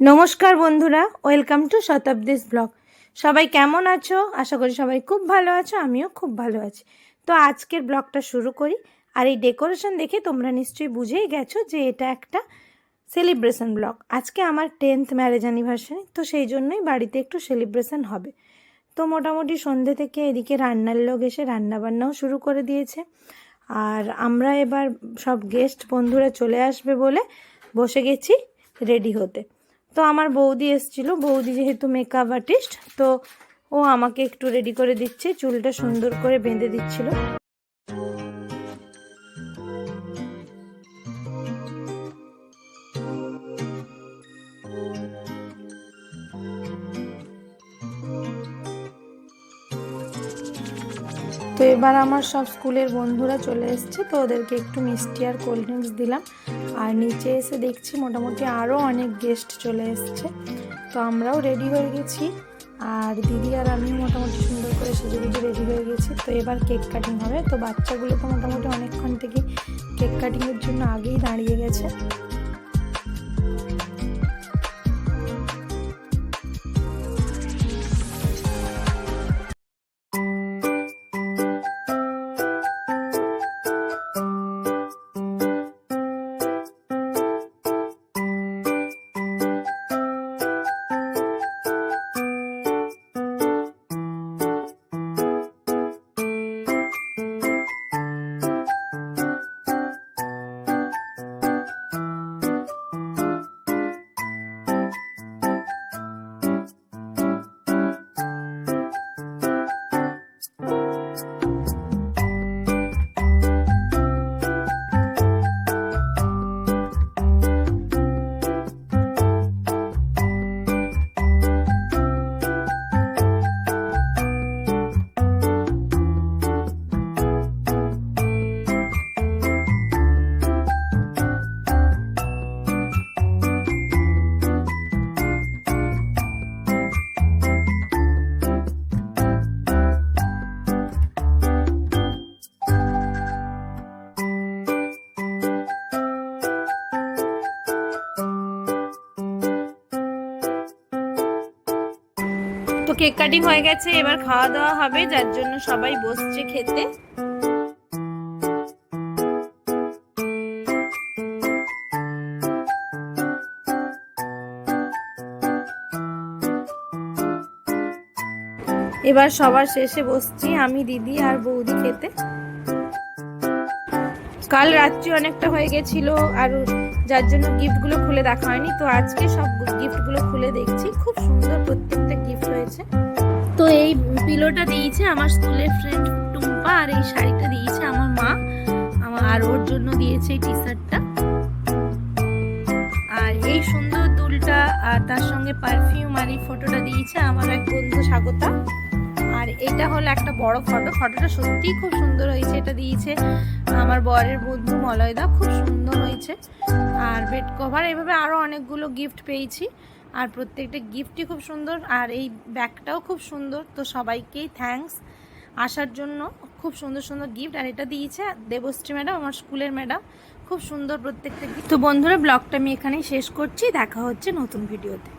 নমস্কার বন্ধুরা, welcome to Shatabdi's blog. সবাই কেমন আছো? আশা করি সবাই খুব ভালো আছো, আমিও খুব ভালো আছি। তো আজকের ব্লগটা শুরু করি। আর এই ডেকোরেশন দেখে তোমরা নিশ্চয়ই বুঝেই গেছো যে এটা একটা সেলিব্রেশন ব্লগ। আজকে আমার টেন্থ ম্যারেজ অ্যানিভার্সারি, তো সেই জন্যই বাড়িতে একটু সেলিব্রেশন হবে। তো মোটামুটি সন্ধে থেকে এদিকে রান্নার লোক এসে রান্নাবান্নাও শুরু করে দিয়েছে। আর আমরা এবার সব গেস্ট বন্ধুরা চলে আসবে বলে বসে গেছি রেডি হতে। তো আমার বৌদি এসছিল, বৌদি যেহেতু মেকআপ আর্টিস্ট তো ও আমাকে একটু রেডি করে দিচ্ছে, চুলটা সুন্দর করে বেঁধে দিচ্ছিল। তো এবার আমার সব স্কুলের বন্ধুরা চলে এসছে, তো ওদেরকে একটু মিষ্টি আর কোল্ড ড্রিঙ্কস দিলাম। আর নিচে এসে দেখছি মোটামুটি আরও অনেক গেস্ট চলে এসছে, তো আমরাও রেডি হয়ে গেছি। আর দিদি আর আমি মোটামুটি সুন্দর করে সেজে গুজে রেডি হয়ে গেছি, তো এবার কেক কাটিং হবে। তো বাচ্চাগুলো তো মোটামুটি অনেকক্ষণ থেকে কেক কাটিংয়ের জন্য আগেই দাঁড়িয়ে গেছে। তো কেক কাটিং হয়ে গেছে, এবার খাওয়া দাওয়া হবে, যার জন্য সবাই বসছে খেতে। এবার সবার শেষে বসছি, আমি, দিদি আর বৌদি খেতে। কাল রাত্রি অনেকটা হয়ে গেছিল, আর যার জন্য গিফটগুলো খুলে দেখা হয়নি। তো আজকে সব গিফটগুলো খুলে দেখছি। খুব সুন্দর প্রত্যেকটা গিফট হয়েছে তো এই পিলোটা দিয়েছে আমার স্কুলের ফ্রেন্ড টুম্পা আর এই শাড়িটা দিয়েছে আমার মা। আমার আর ওর জন্য দিয়েছে এই টি শার্টটা আর এই সুন্দর দুলটা আর তার সঙ্গে পারফিউম আর এই ফটোটা দিয়েছে আমার এক বন্ধু স্বাগতা। আর এটা হলো একটা বড় ফটো ফটোটা সত্যিই খুব সুন্দর হয়েছে, এটা দিয়েছে আমার বরের বন্ধু মলয়দা। খুব সুন্দর হয়েছে। আর বেড কভার এভাবে আরও অনেকগুলো গিফট পেয়েছি। আর প্রত্যেকটা গিফটই খুব সুন্দর। আর এই ব্যাগটাও খুব সুন্দর। তো সবাইকেই থ্যাঙ্কস আসার জন্য খুব সুন্দর সুন্দর গিফট আর এটা দিয়েছে দেবশ্রী ম্যাডাম আমার স্কুলের ম্যাডাম খুব সুন্দর প্রত্যেকটা গিফট তো বন্ধুরা ব্লগটা আমি এখানেই শেষ করছি। দেখা হচ্ছে নতুন ভিডিওতে